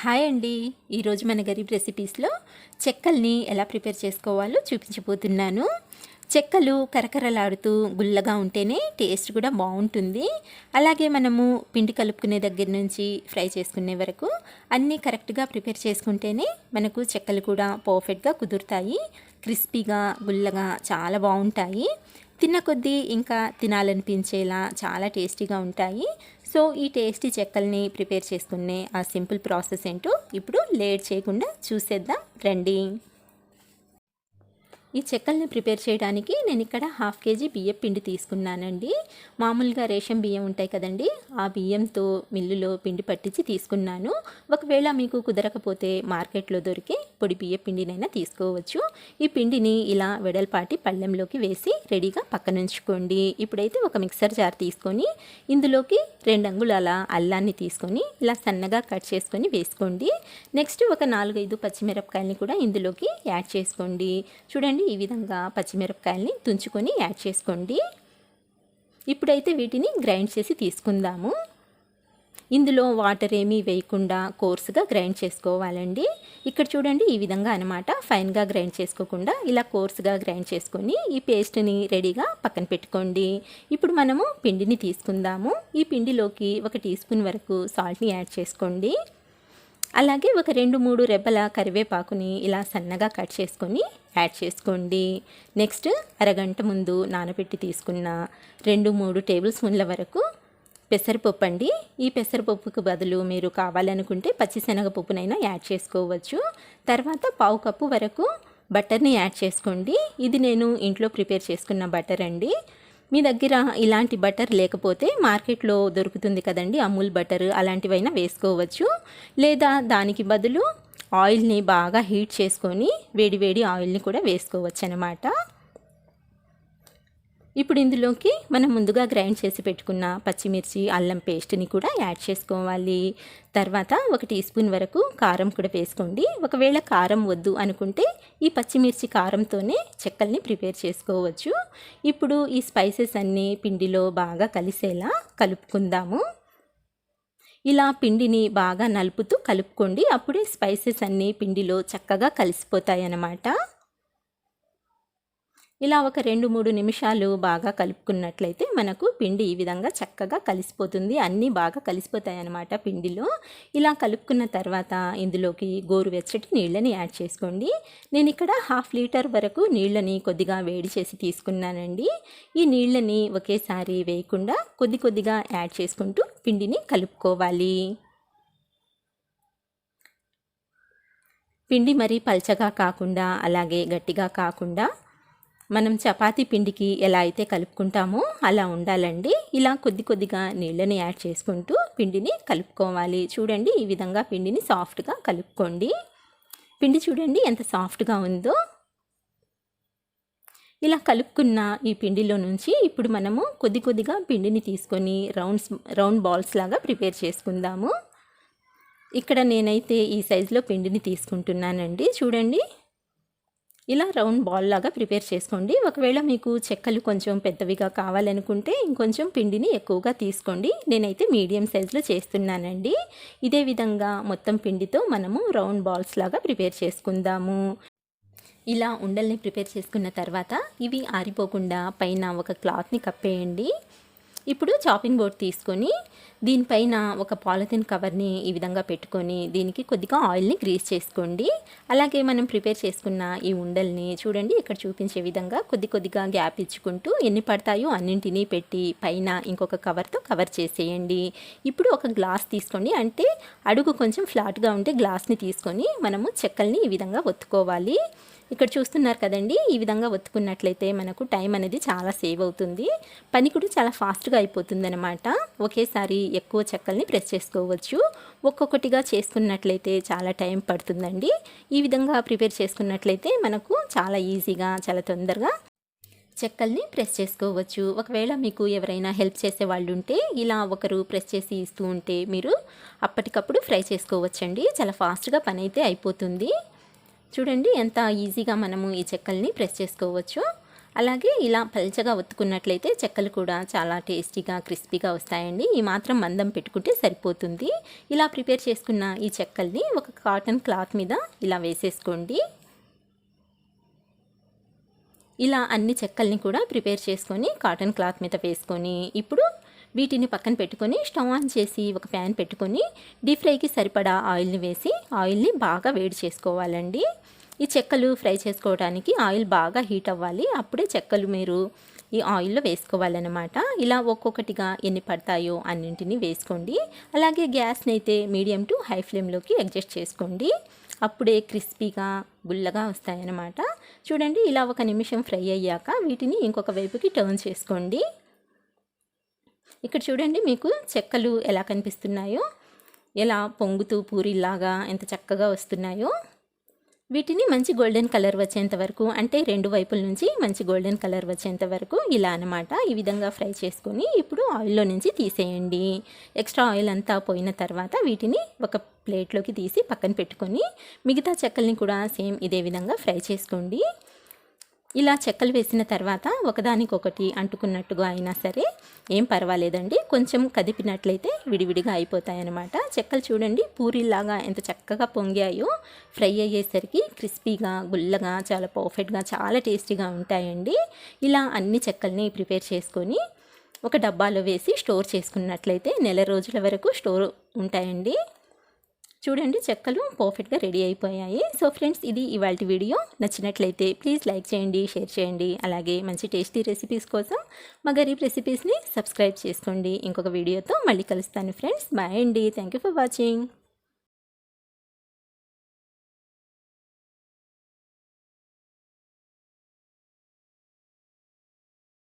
Hi అండి. ఈరోజు మన గరీబ్ రెసిపీస్లో చెక్కల్ని ఎలా ప్రిపేర్ చేసుకోవాలో చూపించబోతున్నాను. చెక్కలు కరకరలాడుతూ గుల్లగా ఉంటేనే టేస్ట్ కూడా బాగుంటుంది. అలాగే మనము పిండి కలుపుకునే దగ్గర నుంచి ఫ్రై చేసుకునే వరకు అన్నీ కరెక్ట్గా ప్రిపేర్ చేసుకుంటేనే మనకు చెక్కలు కూడా పర్ఫెక్ట్గా కుదురుతాయి. క్రిస్పీగా గుల్లగా చాలా బాగుంటాయి. తిన్న కొద్దీ ఇంకా తినాలనిపించేలా చాలా టేస్టీగా ఉంటాయి. సో ఈ టేస్టీ చెక్కల్ని ప్రిపేర్ చేసుకునే ఆ సింపుల్ ప్రాసెస్ ఏంటో ఇప్పుడు లేట్ చేయకుండా చూసేద్దాం. రండి. ఈ చెక్కల్ని ప్రిపేర్ చేయడానికి నేను ఇక్కడ హాఫ్ కేజీ బియ్యం పిండి తీసుకున్నానండి. మామూలుగా రేషన్ బియ్యం ఉంటాయి కదండి ఆ బియ్యంతో మిల్లులో పిండి పట్టించి తీసుకున్నాను. ఒకవేళ మీకు కుదరకపోతే మార్కెట్లో దొరికే పొడి బియ్య పిండినైనా తీసుకోవచ్చు. ఈ పిండిని ఇలా వెడల్పాటి పళ్ళెంలోకి వేసి రెడీగా పక్కనుంచుకోండి. ఇప్పుడైతే ఒక మిక్సర్ జార్ తీసుకొని ఇందులోకి రెండు అంగుళాల అల్లాన్ని తీసుకొని ఇలా సన్నగా కట్ చేసుకొని వేసుకోండి. నెక్స్ట్ ఒక నాలుగైదు పచ్చిమిరపకాయలని కూడా ఇందులోకి యాడ్ చేసుకోండి. చూడండి ఈ విధంగా పచ్చిమిరపకాయల్ని తుంచుకొని యాడ్ చేసుకోండి. ఇప్పుడైతే వీటిని గ్రైండ్ చేసి తీసుకుందాము. ఇందులో వాటర్ ఏమీ వేయకుండా కోర్సుగా గ్రైండ్ చేసుకోవాలండి. ఇక్కడ చూడండి ఈ విధంగా అనమాట ఫైన్గా గ్రైండ్ చేసుకోకుండా ఇలా కోర్సుగా గ్రైండ్ చేసుకొని ఈ పేస్ట్ని రెడీగా పక్కన పెట్టుకోండి. ఇప్పుడు మనము పిండిని తీసుకుందాము. ఈ పిండిలోకి ఒక టీ స్పూన్ వరకు సాల్ట్ని యాడ్ చేసుకోండి. అలాగే ఒక రెండు మూడు రెబ్బల కరివేపాకుని ఇలా సన్నగా కట్ చేసుకొని యాడ్ చేసుకోండి. నెక్స్ట్ అరగంట ముందు నానబెట్టి తీసుకున్న రెండు మూడు టేబుల్ స్పూన్ల వరకు పెసరపప్పు అండి. ఈ పెసరపప్పుకు బదులు మీరు కావాలనుకుంటే పచ్చిశనగపప్పునైనా యాడ్ చేసుకోవచ్చు. తర్వాత పావు కప్పు వరకు బటర్ని యాడ్ చేసుకోండి. ఇది నేను ఇంట్లో ప్రిపేర్ చేసుకున్న బటర్ అండి. మీ దగ్గర ఇలాంటి బటర్ లేకపోతే మార్కెట్లో దొరుకుతుంది కదండి అమూల్ బటర్ అలాంటివైనా వేసుకోవచ్చు. లేదా దానికి బదులు ఆయిల్ని బాగా హీట్ చేసుకొని వేడి వేడి ఆయిల్ని కూడా వేసుకోవచ్చు అనమాట ఇప్పుడు ఇందులోకి మనం ముందుగా గ్రైండ్ చేసి పెట్టుకున్న పచ్చిమిర్చి అల్లం పేస్ట్ని కూడా యాడ్ చేసుకోవాలి. తర్వాత ఒక టీ స్పూన్ వరకు కారం కూడా వేసుకోండి. ఒకవేళ కారం వద్దు అనుకుంటే ఈ పచ్చిమిర్చి కారంతోనే చెక్కల్ని ప్రిపేర్ చేసుకోవచ్చు. ఇప్పుడు ఈ స్పైసెస్ అన్నీ పిండిలో బాగా కలిసేలా కలుపుకుందాము. ఇలా పిండిని బాగా నలుపుతూ కలుపుకోండి. అప్పుడే స్పైసెస్ అన్నీ పిండిలో చక్కగా కలిసిపోతాయి అన్నమాట ఇలా ఒక రెండు మూడు నిమిషాలు బాగా కలుపుకున్నట్లయితే మనకు పిండి ఈ విధంగా చక్కగా కలిసిపోతుంది. అన్నీ బాగా కలిసిపోతాయి అన్నమాట పిండిలో. ఇలా కలుపుకున్న తర్వాత ఇందులోకి గోరువెచ్చటి నీళ్ళని యాడ్ చేసుకోండి. నేను ఇక్కడ హాఫ్ లీటర్ వరకు నీళ్ళని కొద్దిగా వేడి చేసి తీసుకున్నానండి. ఈ నీళ్ళని ఒకేసారి వేయకుండా కొద్ది కొద్దిగా యాడ్ చేసుకుంటూ పిండిని కలుపుకోవాలి. పిండి మరీ పల్చగా కాకుండా అలాగే గట్టిగా కాకుండా మనం చపాతీ పిండికి ఎలా అయితే కలుపుకుంటామో అలా ఉండాలండి. ఇలా కొద్ది కొద్దిగా నీళ్ళని యాడ్ చేసుకుంటూ పిండిని కలుపుకోవాలి. చూడండి ఈ విధంగా పిండిని సాఫ్ట్గా కలుపుకోండి. పిండి చూడండి ఎంత సాఫ్ట్గా ఉందో. ఇలా కలుపుకున్న ఈ పిండిలో నుంచి ఇప్పుడు మనము కొద్ది కొద్దిగా పిండిని తీసుకొని రౌండ్స్ రౌండ్ బాల్స్ లాగా ప్రిపేర్ చేసుకుందాము. ఇక్కడ నేనైతే ఈ సైజులో పిండిని తీసుకుంటున్నానండి. చూడండి ఇలా రౌండ్ బాల్ లాగా ప్రిపేర్ చేసుకోండి. ఒకవేళ మీకు చెక్కలు కొంచెం పెద్దవిగా కావాలనుకుంటే ఇంకొంచెం పిండిని ఎక్కువగా తీసుకోండి. నేనైతే మీడియం సైజులో చేస్తున్నానండి. ఇదే విధంగా మొత్తం పిండితో మనము రౌండ్ బాల్స్ లాగా ప్రిపేర్ చేసుకుందాము. ఇలా ఉండల్ని ప్రిపేర్ చేసుకున్న తర్వాత ఇవి ఆరిపోకుండా పైన ఒక క్లాత్ని కప్పేయండి. ఇప్పుడు చాపింగ్ బోర్డ్ తీసుకొని దీనిపైన ఒక పాలిథిన్ కవర్ని ఈ విధంగా పెట్టుకొని దీనికి కొద్దిగా ఆయిల్ని గ్రీస్ చేసుకోండి. అలాగే మనం ప్రిపేర్ చేసుకున్న ఈ ఉండల్ని చూడండి ఇక్కడ చూపించే విధంగా కొద్ది కొద్దిగా గ్యాప్ ఇచ్చుకుంటూ ఎన్ని పడతాయో అన్నింటినీ పెట్టి పైన ఇంకొక కవర్తో కవర్ చేసేయండి. ఇప్పుడు ఒక గ్లాస్ తీసుకోండి అంటే అడుగు కొంచెం ఫ్లాట్గా ఉంటే గ్లాస్ని తీసుకొని మనము చెక్కల్ని ఈ విధంగా ఒత్తుకోవాలి. ఇక్కడ చూస్తున్నారు కదండి ఈ విధంగా ఒత్తుకున్నట్లయితే మనకు టైం అనేది చాలా సేవ్ అవుతుంది. పని కూడా చాలా ఫాస్ట్గా అయిపోతుంది అనమాట ఒకేసారి ఎక్కువ చెక్కల్ని ప్రెస్ చేసుకోవచ్చు. ఒక్కొక్కటిగా చేసుకున్నట్లయితే చాలా టైం పడుతుందండి. ఈ విధంగా ప్రిపేర్ చేసుకున్నట్లయితే మనకు చాలా ఈజీగా చాలా తొందరగా చెక్కల్ని ప్రెస్ చేసుకోవచ్చు. ఒకవేళ మీకు ఎవరైనా హెల్ప్ చేసే వాళ్ళు ఉంటే ఇలా ఒకరు ప్రెస్ చేసి ఇస్తూ ఉంటే మీరు అప్పటికప్పుడు ఫ్రై చేసుకోవచ్చండి. చాలా ఫాస్ట్గా పని అయితే అయిపోతుంది. చూడండి ఎంత ఈజీగా మనము ఈ చెక్కల్ని ప్రెస్ చేసుకోవచ్చు. అలాగే ఇలా పల్చగా ఒత్తుకున్నట్లయితే చెక్కలు కూడా చాలా టేస్టీగా క్రిస్పీగా వస్తాయండి. ఈ మాత్రం మందం పెట్టుకుంటే సరిపోతుంది. ఇలా ప్రిపేర్ చేసుకున్న ఈ చెక్కల్ని ఒక కాటన్ క్లాత్ మీద ఇలా వేసేసుకోండి. ఇలా అన్ని చెక్కల్ని కూడా ప్రిపేర్ చేసుకొని కాటన్ క్లాత్ మీద వేసుకొని ఇప్పుడు వీటిని పక్కన పెట్టుకొని స్టవ్ ఆన్ చేసి ఒక ప్యాన్ పెట్టుకొని డీప్ ఫ్రైకి సరిపడా ఆయిల్ని వేసి ఆయిల్ని బాగా వేడి చేసుకోవాలండి. ఈ చెక్కలు ఫ్రై చేసుకోవడానికి ఆయిల్ బాగా హీట్ అవ్వాలి. అప్పుడే చెక్కలు మీరు ఈ ఆయిల్లో వేసుకోవాలన్నమాట. ఇలా ఒక్కొక్కటిగా ఎన్ని పడతాయో అన్నింటినీ వేసుకోండి. అలాగే గ్యాస్ని అయితే మీడియం టు హై ఫ్లేమ్లోకి అడ్జస్ట్ చేసుకోండి. అప్పుడే క్రిస్పీగా గుల్లగా వస్తాయన్నమాట. చూడండి ఇలా ఒక నిమిషం ఫ్రై అయ్యాక వీటిని ఇంకొక వైపుకి టర్న్ చేసుకోండి. ఇక్కడ చూడండి మీకు చెక్కలు ఎలా కనిపిస్తున్నాయో ఎలా పొంగుతూ పూరిలాగా ఎంత చక్కగా వస్తున్నాయో. వీటిని మంచి గోల్డెన్ కలర్ వచ్చేంత వరకు అంటే రెండు వైపుల నుంచి మంచి గోల్డెన్ కలర్ వచ్చేంత వరకు ఇలా అనమాట ఈ విధంగా ఫ్రై చేసుకొని ఇప్పుడు ఆయిల్లో నుంచి తీసేయండి. ఎక్స్ట్రా ఆయిల్ అంతా పోయిన తర్వాత వీటిని ఒక ప్లేట్లోకి తీసి పక్కన పెట్టుకొని మిగతా చెక్కల్ని కూడా సేమ్ ఇదే విధంగా ఫ్రై చేసుకోండి. ఇలా చెక్కలు వేసిన తర్వాత ఒకదానికొకటి అంటుకున్నట్టుగా అయినా సరే ఏం పర్వాలేదండి. కొంచెం కదిపినట్లయితే విడివిడిగా అయిపోతాయన్నమాట. చెక్కలు చూడండి పూరిలాగా ఎంత చక్కగా పొంగాయో. ఫ్రై అయ్యేసరికి క్రిస్పీగా గుల్లగా చాలా పర్ఫెక్ట్గా చాలా టేస్టీగా ఉంటాయండి. ఇలా అన్ని చెక్కల్ని ప్రిపేర్ చేసుకొని ఒక డబ్బాలో వేసి స్టోర్ చేసుకున్నట్లయితే నెల రోజుల వరకు స్టోర్ ఉంటాయండి. చూడండి చెక్కలు పర్ఫెక్ట్గా రెడీ అయిపోయాయి. సో ఫ్రెండ్స్ ఇది ఇవాళ వీడియో. నచ్చినట్లయితే ప్లీజ్ లైక్ చేయండి షేర్ చేయండి. అలాగే మంచి టేస్టీ రెసిపీస్ కోసం మా గరీబ్ రెసిపీస్ని సబ్స్క్రైబ్ చేసుకోండి. ఇంకొక వీడియోతో మళ్ళీ కలుస్తాను ఫ్రెండ్స్. బాయ్ అండి. Thank you for watching.